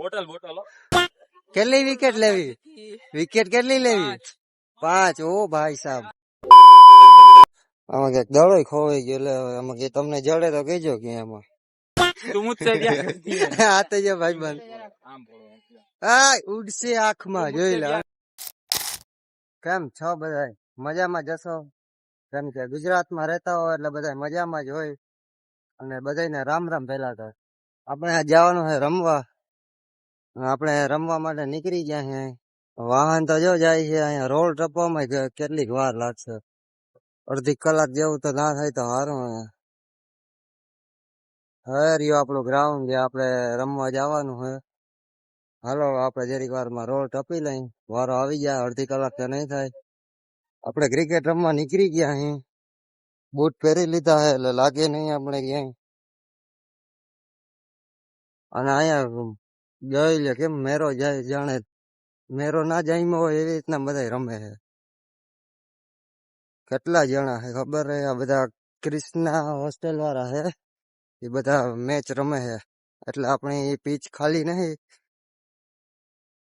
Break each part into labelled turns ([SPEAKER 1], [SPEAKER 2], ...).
[SPEAKER 1] Bottle bottle
[SPEAKER 2] કેટલી wicket લેવી? Wicket કેટલી લેવી? પાંચ. ઓ ભાઈ સાહેબ આમાં કે દડો ખોવાઈ ગયો એટલે આમાં કે તમને જડે તો કહેજો કે એમાં આ તો જે ભાઈ બંધ. આ ઉડશે આંખમાં જોઈ લે. કેમ છો બધા મજામાં જશો કેમ કે ગુજરાતમાં રહેતા હોય એટલે બધા મજામાં જ હોય. અને બધાને રામ રામ પહેલા તો. આપણે જવાનું છે રમવા. આપણે રમવા માટે નીકળી ગયા છે વાહન તો જો જાય છે, અહીંયા રોડ ટપવામાં કેટલીક વાર લાગશે. અડધી કલાક જેવું તો ના થાય તો સારું હવે રહ્યું આપણું ગ્રાઉન્ડ જે આપણે રમવા જવાનું છે હાલો, આપણે જરીક વારમાં રોડ ટપી લઈ. વારો આવી જાય, અડધી કલાક તો નહીં થાય. આપણે ક્રિકેટ રમવા નીકળી ગયા અહીં બૂટ પહેરી લીધા છે એટલે લાગે નહીં આપણે ક્યાંય. અને અહીંયા જોઈ લે કેમ મેરો જાય, જાણે મેરો ના જામ્યો હોય એવી રીતના બધા રમે છે. કેટલા જણા છે ખબર છે? આ બધા ક્રિષ્ના હોસ્ટેલ વાળા છે. એ બધા મેચ રમે છે. એટલે આપણે એ પીચ ખાલી નહીં.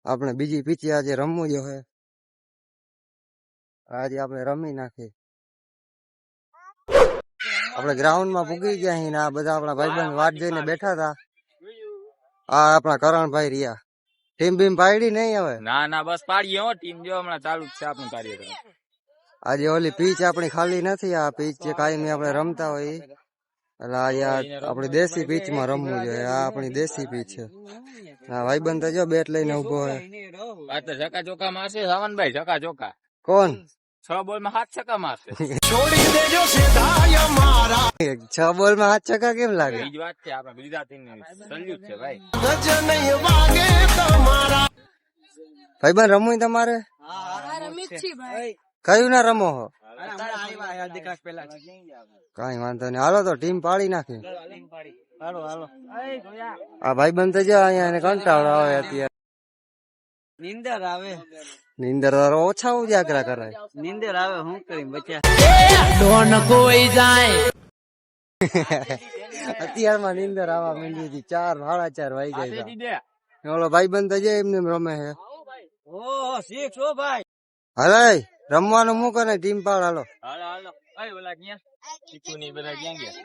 [SPEAKER 2] આપણે બીજી પીચે આજે રમવું જો હે આજે આપણે રમી નાખી આપણે ગ્રાઉન્ડમાં પૂગી ગયા અહીં ને આ બધા આપણા ભાઈબંધ વાટ જોઈને બેઠા હતા. આ આપણા કરણભાઈ રહ્યા. ટીમ બીમ પાડી નહીં હવે?
[SPEAKER 1] ના ના બસ પાડીએ હો. ટીમ જો હમણાં ચાલુ જ છે આપણું કાર્યક્રમ.
[SPEAKER 2] આજે ઓલી પીચ આપણી ખાલી નથી આ પીચ જે કાયમી આપણે રમતા હોય. એટલે આજે આપણી દેશી પીચમાં રમવું જોઈએ આ આપણી દેશી પીચ છે. હા ભાઈબંધ બંધ જો બેટ લઈને ઊભો હોય.
[SPEAKER 1] આ તો ચકા ચોકા મારશે સાવનભાઈ ચકા ચોકા
[SPEAKER 2] કોણ?
[SPEAKER 1] છ બોલમાં સાત ચકા મારશે
[SPEAKER 2] છ બોલમાં હાથ ચકા કેમ લાગે
[SPEAKER 1] એ જ વાત છે આપણા ગુજરાતી સલ્યુટ છે ભાઈ
[SPEAKER 2] ભાઈબંધ રમવું ય તમારે? કયું ના રમો હો? કઈ વાંધો નહીં. હાલો તો ટીમ પાડી નાખી. આ ભાઈબંધ તો જો અહીંયા એને કંટાળો આવે અત્યારે.
[SPEAKER 3] નીંદર આવે.
[SPEAKER 2] નીંદર વાળો ઓછા ઉજાગરા કરાય
[SPEAKER 3] નીંદર આવે હું કરી બચ્યા.
[SPEAKER 2] અત્યારમાં નીંદર આવવા માંડી હતી ચાર સાડા ચાર વાઈ ગયા
[SPEAKER 1] દીદે
[SPEAKER 2] ઓલો ભાઈબંધ તો જે એમને એમ રમે છે.
[SPEAKER 3] ઓ શીખ છો ભાઈ?
[SPEAKER 2] હલે રમવાનું મૂકો ને ટીમ પાડ હાલો.
[SPEAKER 1] હાલો હાલો. ઓલા ક્યાં? ચીકુ બધા ક્યાં ગયા?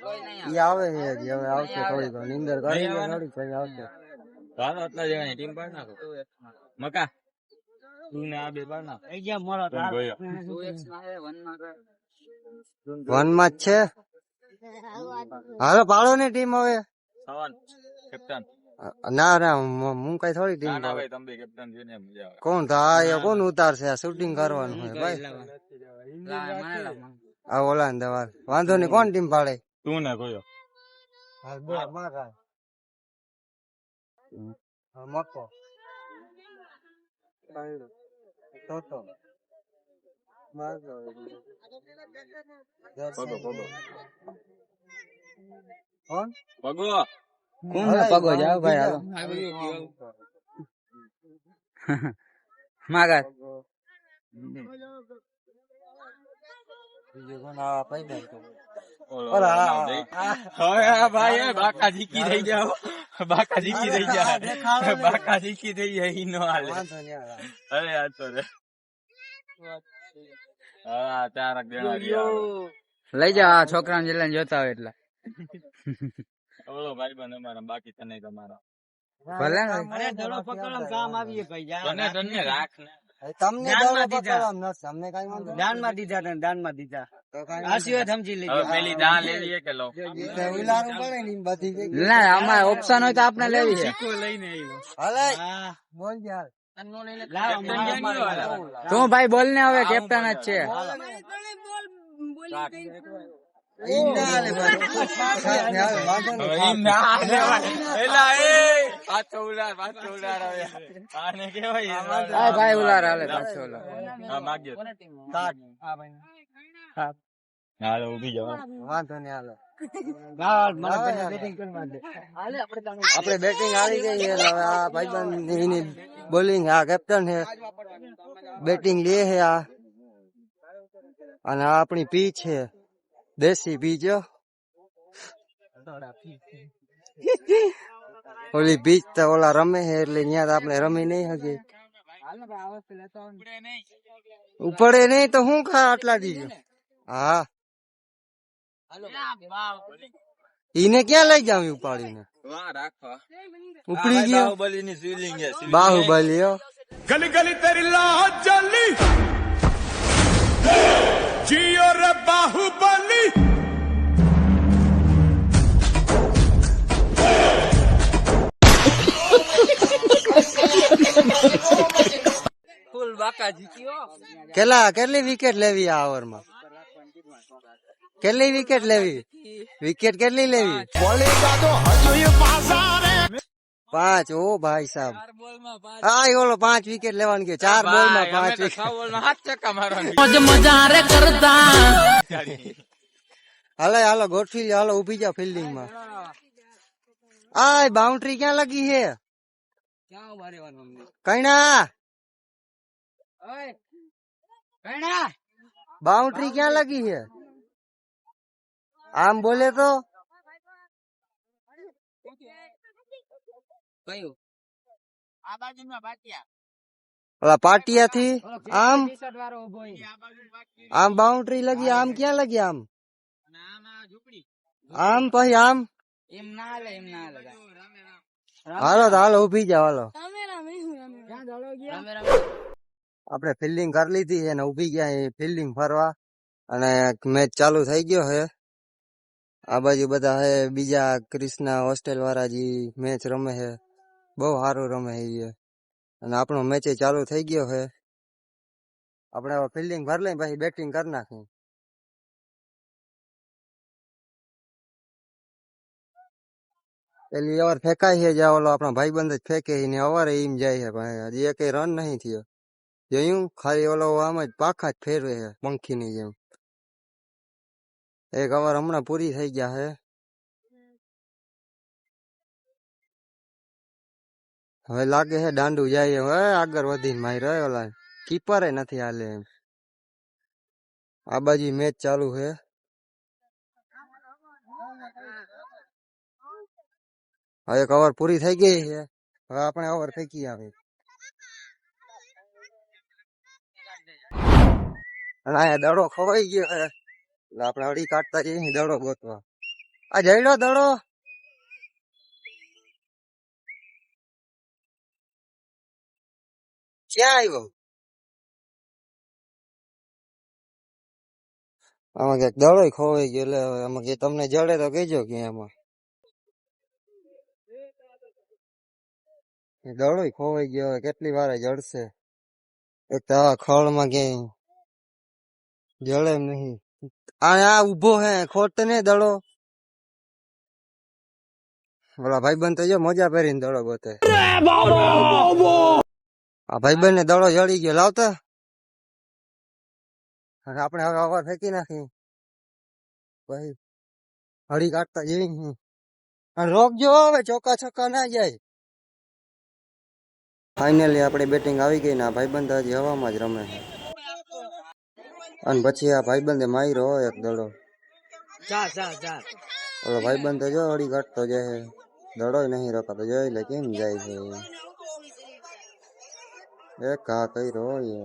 [SPEAKER 2] ઈ આવે છે હજી હવે આવશે થોડી નીંદર કરી થોડી આવશે.
[SPEAKER 1] હાલો આટલા જણાની ટીમ પાડ નાખો. મકા? તું ને આ બે પાડ ના
[SPEAKER 3] થઈ ગયા.
[SPEAKER 1] ગયો
[SPEAKER 2] વનમાં જ છે? હાલો પાડો ને ટીમ હવે.
[SPEAKER 1] સવાન કેપ્ટન.
[SPEAKER 2] ના ના હું- કઈ થોડી ટીમ
[SPEAKER 1] ના ભાઈ તમે બે કેપ્ટન મજા આવે.
[SPEAKER 2] કોણ થાય? કોણ ઉતારશે આ શૂટિંગ કરવાનું હોય ભાઈ. આ ઓલા ને દવા વાંધો નહીં કોણ ટીમ પાડે?
[SPEAKER 1] તું ને ગયો
[SPEAKER 2] મકો. તો
[SPEAKER 1] પગો પગો
[SPEAKER 2] કોણ?
[SPEAKER 1] પગો
[SPEAKER 3] કોણ પગો જાવ ભાઈ હાલો. માગા
[SPEAKER 2] બીજું કોણ આ
[SPEAKER 1] દઈ.
[SPEAKER 2] આ.
[SPEAKER 1] હવે ભાઈ બાકા જીકી થઈ જાવ બાકા જીકી થઈ જાય બાકા જીકી થઈ જાય ઈ નો હાલે.
[SPEAKER 2] વાંધો નહીં હાલો.
[SPEAKER 1] અરે આ તો રે. હા ચારક જણા
[SPEAKER 3] લઈ જા છોકરાને જેટલા જોતા હોય એટલા.
[SPEAKER 1] ઓલો ભાઈ બંધ અમારા બાકી તને તમારા.
[SPEAKER 3] ભલે ને.
[SPEAKER 2] દડો પકડવાનું કામ આવીએ
[SPEAKER 1] તને તને રાખ ને.
[SPEAKER 2] તમને દડો
[SPEAKER 3] દીધા.
[SPEAKER 2] નથી કઈ વાંધો નહીં.
[SPEAKER 3] દાનમાં દીધા ને દાનમાં દીધા. આશીર્વાદ સમજી લેજો.
[SPEAKER 1] પેલી દાન લેવી કે લો
[SPEAKER 2] ઉલારું પડે ને બધી
[SPEAKER 3] ના આમાં ઓપ્શન હોય તો આપણે લેવી છે.
[SPEAKER 1] લઈને આવ્યો.
[SPEAKER 2] હાલે. બોલ યાર.
[SPEAKER 3] તું ભાઈ બોલ ને હવે કેપ્ટન જ છે.
[SPEAKER 2] ભાઈ. સાથે હાલે, વાંધો નહીં.
[SPEAKER 1] હવે ઈ ના લેવાય. એલા એ! પાછો ઉલાર પાછો ઉલાર હવે. આને કેવાય
[SPEAKER 3] આ ભાઈ ઉલાર હાલે પાછો ઉલાર.
[SPEAKER 1] હા માગ્યો.
[SPEAKER 2] સાત.
[SPEAKER 1] હાલો ઊભી જાવ
[SPEAKER 2] વાંધો નહીં હાલો.
[SPEAKER 3] મને
[SPEAKER 2] આવે
[SPEAKER 3] પેલા
[SPEAKER 2] યાર.
[SPEAKER 3] batting કરવા દે.
[SPEAKER 2] આપણે બેટિંગ આવી ગઈ છે હવે આ ભાઈબંધ એની બોલિંગ આ કેપ્ટન છે. બેટિંગ લે છે આ. અને આ આપણી પીચ છે. Desi Villa. ઓલી બીચ તો ઓલા રમે છે એટલે ત્યાં આપણે રમી નહીં હકી ઉપડે નહીં તો હું ખા આટલા દી ગયો હા ઈને ક્યાં લઈ જાવ ઉપાડીને ઉપડી ગયો બાહુબલી
[SPEAKER 4] ગલી ગલી તેરી લાહ જલી जियो रे बाहुबली
[SPEAKER 1] ફૂલ બાકા જીત્યો
[SPEAKER 2] કેટલા કેટલી વિકેટ લેવી આ ઓવરમાં કેટલી વિકેટ લેવી વિકેટ કેટલી લેવી પાંચ ઓ ભાઈ સાહેબ હા એ ઓલો પાંચ વિકેટ લેવાનું કે ચાર બોલમાં પાંચ
[SPEAKER 1] અમે તો
[SPEAKER 2] wicket.
[SPEAKER 1] છ બોલમાં હાથ ચક્કા મારવાની
[SPEAKER 2] હાલો હાલો ગોઠવી લ્યો, હાલો ઊભી જાઓ ફિલ્ડિંગમાં આ બાઉન્ડ્રી ક્યાં લગી છે? કઈના બાઉન્ડ્રી ક્યાં લગી છે? આમ બોલે તો?
[SPEAKER 1] આ બાજુમાં બાટિયા
[SPEAKER 2] ઓલા પાટિયા. થી આમ આમ બાઉન્ડ્રી લગી આમ ક્યાં લગી આમ?
[SPEAKER 1] આમાં ઝૂંપડી.
[SPEAKER 2] આમ પછી આમ?
[SPEAKER 3] એમ ના લે એમ ના લગા
[SPEAKER 2] હાલો તો હાલો ઊભી જાવ હાલો.
[SPEAKER 3] ક્યાં
[SPEAKER 2] આપણે ફિલ્ડિંગ કરી લીધી છે ને ઊભી ગયા ફિલ્ડિંગ ફરવા. અને મેચ ચાલુ થઈ ગયો છે. આ બાજુ બધા હે બીજા ક્રિષ્ના હોસ્ટેલ વાળા જે મેચ રમે છે. બહુ સારું રમે છે ઈ. અને આપણો મેચ ચાલુ થઈ ગયો છે આપણે હવે ફિલ્ડિંગ ભરી લઈને પછી બેટિંગ કરી નાખી પેલી ઓવર ફેંકાય છે જ્યાં ઓલો આપણો ભાઈબંધ જ ફેંકે છે ને અવારે એમ જાય છે પણ હજી એકેય રન નહીં થયો. જોયું ખાલી ઓલો આમ જ પાખા જ ફેરવે છે પંખીની જેમ. એક ઓવર હમણાં પૂરી થઈ ગયા છે. હવે લાગે છે દાંડુ જાય હવે આગળ વધીને મારી ઓલા કીપરે નથી હાલે એમ. આ બાજુ મેચ ચાલુ છે હવે એક ઓવર પૂરી થઈ ગઈ છે હવે આપણે ઓવર ફેંકી આવે. અને અહીંયા દડો ખવાઈ ગયો છે એટલે આપણે અડી કાઢતા જઈએ દડો ગોતવા. આ જઈડો દડો. ક્યાં આવ્યો આમાં ક્યાંક દડો ખોવાઈ ગયો એટલે હવે આમાં કે તમને જડે તો કહેજો કે એમાં દડો ખોવાઈ ગયો હવે કેટલી વાર જડશે એક તો આ ખળમાં ક્યાંય જડે એમ નહીં આ આ ઊભો હે ખોટ ને દડો ઓલા ભાઈબંધ તો જો મોજા પહેરીને દડો ગોતે આ ભાઈબંધ ને દડો જડી ગયો. લાવતા અને આપણે હવે અવાર ફેંકી નાખી ભાઈ હળી કાઢતા જઈ અને રોકજો હવે ચોકા છક્કા ના જાય. ફાઇનલી આપણે બેટિંગ આવી ગઈ ને આ ભાઈબંધ હજી હવામાં જ રમે અને પછી આ ભાઈબંધે માર્યો હોય એક દડો. ઓલો ભાઈબંધ જો હળી કાઢતો જાય દડો નહીં રોકાતો જોઈ લે કેમ જાય છે. એક ઘા કઈ હોય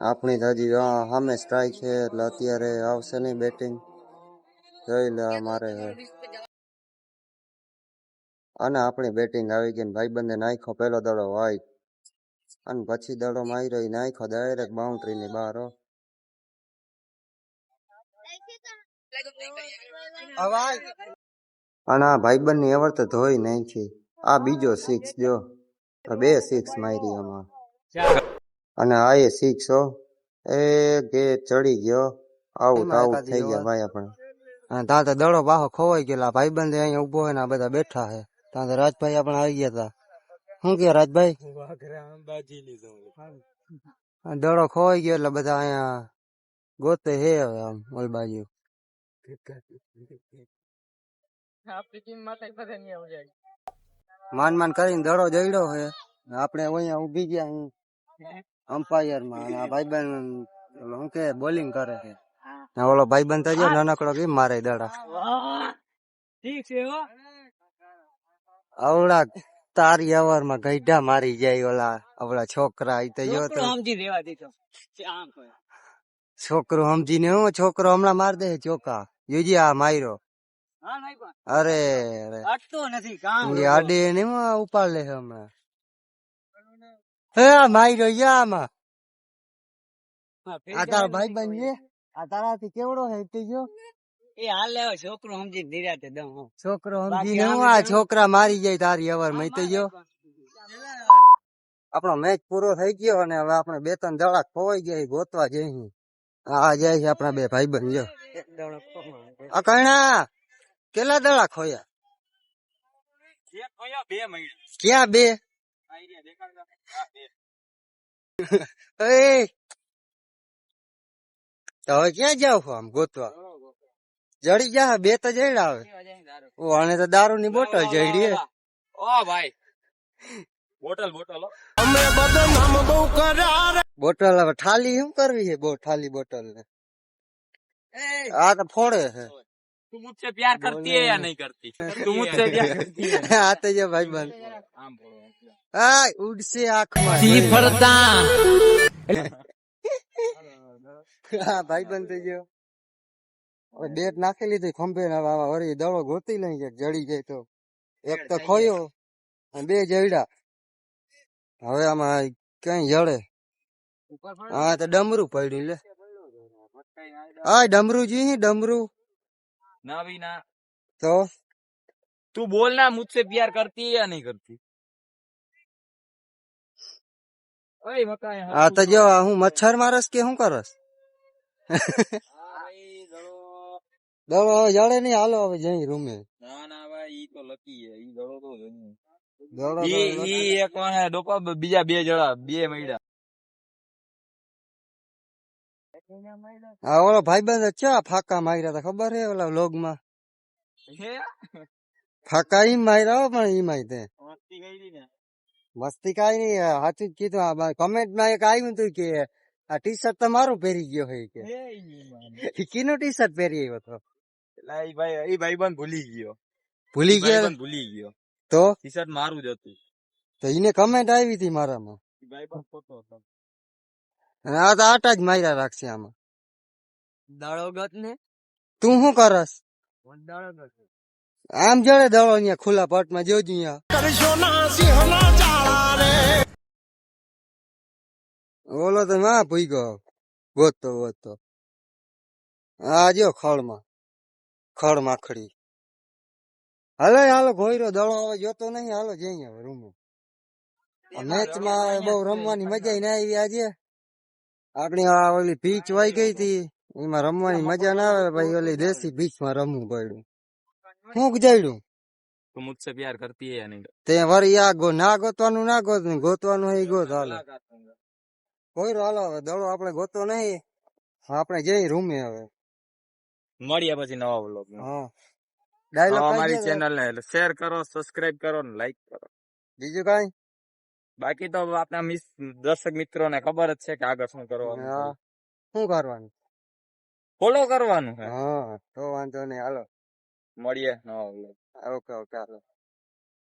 [SPEAKER 2] આપણી દાદી સામે સ્ટ્રાઈક છે, એટલે અત્યારે આવશે નહીં બેટિંગ જોઈ લે મારે અને આપણી બેટિંગ આવી ગઈ ને ભાઈબંધે નાખ્યો પેલો દડો વાઈટ અને પછી દડો માર્યો, ઈ નાખ્યો ડાયરેક્ટ બાઉન્ડ્રી ની બહાર, હો. અને આ ભાઈબંધની એવર તો ધોઈ નાખી. આ બીજો સિક્સ જો. બે સિક્સ મારી આમાં. અને આ એ સિક્સ હો. એ કે ચડી ગયો. આઉટ આઉટ થઈ ગયા ભાઈ આપણે. ત્યાં તો દડો બાહો ખોવાઈ ગયેલા. ભાઈબંધ અહીંયા ઊભો હોય ને આ બધા બેઠા છે ત્યાં તો રાજભાઈ આપણે આવી ગયા હતા શું કે રાજભાઈ? દડો ખોવાઈ ગયો એટલે બધા અહીંયા ગોતે હે હવે આમ ઓલ બાજુ.
[SPEAKER 1] આપણી ટીમ માટે બધા નહીં આવું જાય
[SPEAKER 2] માન માન કરીને દડો જડ્યો છે આપણે અહીંયા ઊભી ગયા અહીં અમ્પાયરમાં આ ભાઈબંધ ઓલો શું કે બોલિંગ કરે છે. ને ઓલો ભાઈ બંધ થઈ ગયો નાનકડો કે મારે દડા.
[SPEAKER 3] ઠીક છે હો.
[SPEAKER 2] આવડા તારી અવારમાં ગઈઢા મારી જાય ઓલા આવડા છોકરા ઈ તો જો તો.
[SPEAKER 3] છોકરો સમજી દેવા દીધો.
[SPEAKER 2] છોકરો સમજીને હું છોકરો હમણાં માર દે ચોકા યુજી આ માર્યો
[SPEAKER 3] હા
[SPEAKER 2] અરે અરે.
[SPEAKER 3] અટતો નથી કામ
[SPEAKER 2] એ અડે ને ઉપાડ લે હમણાં? હે આ માર્યો યા આમાં. આ તારા ભાઈ બંધ છે આ તારાથી કેવડો હે તે જો
[SPEAKER 3] એ હાલ લેવો છોકરો સમજી નિરાતે દઉં હું.
[SPEAKER 2] છોકરો
[SPEAKER 3] સમજી
[SPEAKER 2] સમજીને આ છોકરા મારી જાય તારી અવારમાં તો જો આપણો મેચ પૂરો થઈ ગયો અને હવે આપણે બે ત્રણ દડા ખોવાઈ ગયા ગોતવા જઈ આ જાય છે આપણા બે ભાઈ બંધ જો
[SPEAKER 3] અકર્ણા
[SPEAKER 2] આ કણા કેટલા દડા ખોયા?
[SPEAKER 1] કયો બે?
[SPEAKER 2] હવે ક્યાં જાવ છો આમ ગોતવા? જડી જા બે તો જડ્યા આવે. ઓ આને તો દારૂ ની બોટલ જડી.
[SPEAKER 1] ઓ ભાઈ. બોટલ બોટલ હો.
[SPEAKER 2] બોટલ હવે ઠાલી શું કરવી છે? બહુ ઠાલી બોટલ ને. આ તો ફોડે છે.
[SPEAKER 1] तू मुझसे प्यार करती है या नहीं करती तू मुझसे प्यार करती है
[SPEAKER 2] आते जा भाई
[SPEAKER 1] बन उड़
[SPEAKER 2] से आंख मार फरदा ભાઈ બંધ થઈ ગયો હવે બેટ નાખી લીધી ખંભે ને હવે વળી દડો ગોતી લઈ કે જડી જાય તો. એક તો ખોયો અને બે જડ્યા હવે આમાં કઈ જડે. હા તો ડમરું પડ્યું લે. હા ડમરું જી ડમરું.
[SPEAKER 1] ना भी ना
[SPEAKER 2] તો
[SPEAKER 1] तू बोलना मुझसे प्यार करती है या नहीं करती ओए मकान
[SPEAKER 2] આ તો જો આ હું મચ્છર મારસ કે શું કરસ દડો હવે જડે નહીં હાલો હવે જઈ રૂમે
[SPEAKER 1] ના ના ભાઈ ઈ તો લકી હે ઈ દડો તો જોઈને
[SPEAKER 2] દડો તો
[SPEAKER 1] ઈ ઈ એક કોણ હે ડોપા બીજા બે જણા બે મૈડા
[SPEAKER 2] હા ઓલો ભાઈ બંધ ચા ફાકા માર્યા હતા ખબર હે ઓલા
[SPEAKER 1] લોગમાં
[SPEAKER 2] ફાકા ઈ માર્યા પણ ઈ માય તે.
[SPEAKER 1] મસ્તી
[SPEAKER 2] કઈ નઈ સાચું જ કીધું આ કમેન્ટમાં એક આવ્યું હતું કે આ ટી શર્ટ તમારું પહેરી ગયો હોય કે. કીનું ટી શર્ટ પહેરી આવ્યો હતો
[SPEAKER 1] ભાઈ એ ભાઈ બંધ ભૂલી ગયો.
[SPEAKER 2] ભૂલી ગયો?
[SPEAKER 1] ભૂલી ગયો.
[SPEAKER 2] તો?
[SPEAKER 1] ટી શર્ટ મારું જ હતું.
[SPEAKER 2] તો એને કમેન્ટ આવી હતી મારામાં.
[SPEAKER 1] ઈ ભાઈ બંધ ખોટો હતો.
[SPEAKER 2] આ તો આટા જ માર્યા રાખશે આમાં.
[SPEAKER 3] દાડો ગત ને?
[SPEAKER 2] તું શું કરસ? આમ જડે દડો અહીંયા ખુલ્લા પટમાં જોજો અહીંયા. ઓલો તો ના ભૂઈ ગયો ગોતતો ગોતતો. આ જો ખળમાં. ખળ માખડી. હાલો હાલો ઘોયરો દળો હવે જોતો નહીં. હાલો જઈએ હવે રૂમ મેચમાં બહુ રમવાની મજા ના આવી આજે. આપણી ઓલી બીચ વાઈ ગઈ હતી એમાં રમવાની મજા ના આવે ભાઈ ઓલી દેશી બીચમાં રમવું પડ્યું. હું ગજાડ્યું ના ગોતવાનું ના ગોત ગોતવાનું ગોત હાલો. કોઈ હાલો હવે દડો આપણે ગોતો નહીં. આપણે જઈ રૂમે હવે.
[SPEAKER 1] મળ્યા પછી નવા વ્લોગ
[SPEAKER 2] હા. ડાયલોગ
[SPEAKER 1] અમારી ચેનલ ને શેર કરો સબસ્ક્રાઇબ કરો ને લાઈક કરો.
[SPEAKER 2] બીજું કાઈ?
[SPEAKER 1] બાકી તો આપણા મિસ દર્શક મિત્રો ને ખબર જ છે કે આગળ શું કરવાનું
[SPEAKER 2] શું કરવાનું?
[SPEAKER 1] ફોલો કરવાનું
[SPEAKER 2] હા તો વાંધો નહીં. હાલો.
[SPEAKER 1] મળીએ.
[SPEAKER 2] ઓકે ઓકે હાલો.